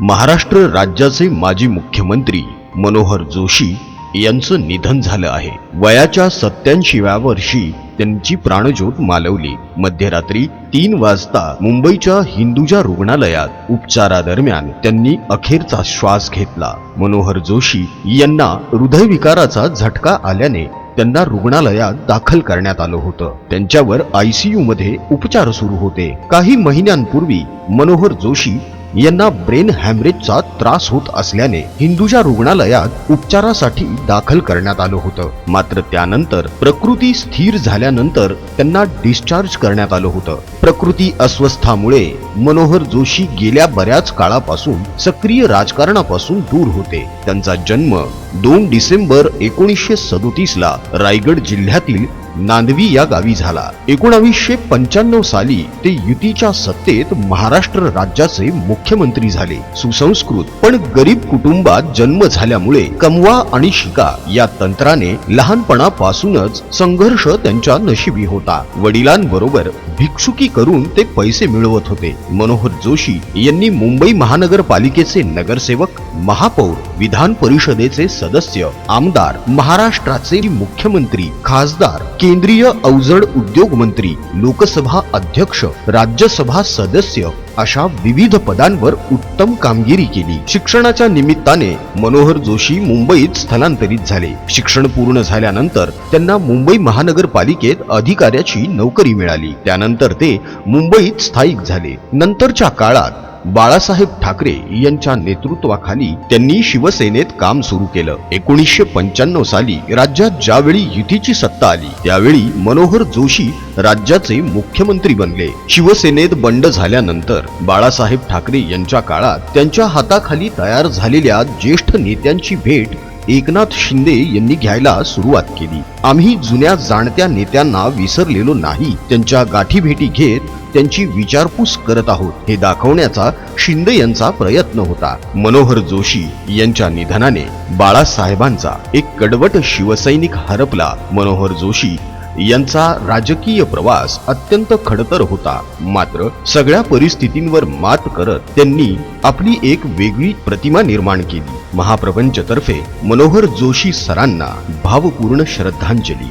महाराष्ट्र राज्याचे माजी मुख्यमंत्री मनोहर जोशी यांचं निधन झालं आहे. वयाच्या सत्याऐंशीव्या वर्षी त्यांची प्राणज्योत मालवली. मध्यरात्री तीन वाजता मुंबईच्या हिंदुजा रुग्णालयात उपचारादरम्यान त्यांनी अखेरचा श्वास घेतला. मनोहर जोशी यांना हृदयविकाराचा झटका आल्याने त्यांना रुग्णालयात दाखल करण्यात आलं होतं. त्यांच्यावर आयसीयू मध्ये उपचार सुरू होते. काही महिन्यांपूर्वी मनोहर जोशी यांना ब्रेन हॅमरेजचा त्रास होत असल्याने हिंदुजा रुग्णालयात उपचारासाठी दाखल करण्यात आलं होतं. मात्र त्यानंतर प्रकृती स्थिर झाल्यानंतर त्यांना डिस्चार्ज करण्यात आलं होतं. प्रकृती अस्वस्थामुळे मनोहर जोशी गेल्या बऱ्याच काळापासून सक्रिय राजकारणापासून दूर होते. त्यांचा जन्म दोन डिसेंबर एकोणीसशे सदोतीस ला रायगड जिल्ह्यातील नांदवी या गावी झाला. एकोणावीसशे पंच्याण्णव साली ते युतीच्या सत्तेत महाराष्ट्र राज्याचे मुख्यमंत्री झाले. सुसंस्कृत पण गरीब कुटुंबात जन्म झाल्यामुळे कमवा आणि शिका या तंत्राने लहानपणापासूनच संघर्ष त्यांच्या नशिबी होता. वडिलांबरोबर भिक्षुकी करून ते पैसे मिळवत होते. मनोहर जोशी यांनी मुंबई महानगरपालिकेचे नगरसेवक महापौर विधान परिषदेचे सदस्य आमदार महाराष्ट्राचे मुख्यमंत्री खासदार केंद्रीय अवजड उद्योग मंत्री लोकसभा अध्यक्ष राज्यसभा सदस्य अशा विविध पदांवर उत्तम कामगिरी केली. शिक्षणाच्या निमित्ताने मनोहर जोशी मुंबईत स्थलांतरित झाले. शिक्षण पूर्ण झाल्यानंतर त्यांना मुंबई महानगरपालिकेत अधिकाऱ्याची नोकरी मिळाली. त्यानंतर ते मुंबईत स्थायिक झाले. नंतरच्या काळात बाळासाहेब ठाकरे यांच्या नेतृत्वाखाली त्यांनी शिवसेनेत काम सुरू केलं. एकोणीसशे पंच्याण्णव साली राज्यात ज्यावेळी युतीची सत्ता आली त्यावेळी मनोहर जोशी राज्याचे मुख्यमंत्री बनले. शिवसेनेत बंड झाल्यानंतर बाळासाहेब ठाकरे यांच्या काळात त्यांच्या हाताखाली तयार झालेल्या ज्येष्ठ नेत्यांची भेट एकनाथ शिंदे यांनी घ्यायला सुरुवात केली. आम्ही जुन्या जाणत्या नेत्यांना विसरलेलो नाही त्यांच्या गाठीभेटी घेत त्यांची विचारपूस करत आहोत. हे दाखवण्याचा शिंदे यांचा प्रयत्न होता. मनोहर जोशी यांच्या निधनाने बाळासाहेबांचा एक कडवट शिवसैनिक हरपला. मनोहर जोशी यांचा राजकीय प्रवास अत्यंत खडतर होता. मात्र सगळ्या परिस्थितींवर मात करत त्यांनी आपली एक वेगळी प्रतिमा निर्माण केली. महाप्रपंचतर्फे मनोहर जोशी सरांना भावपूर्ण श्रद्धांजली.